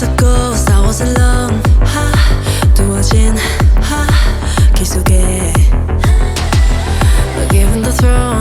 was a ghost, I was alone 하, 두어진 하, 기숙에 We're given the throne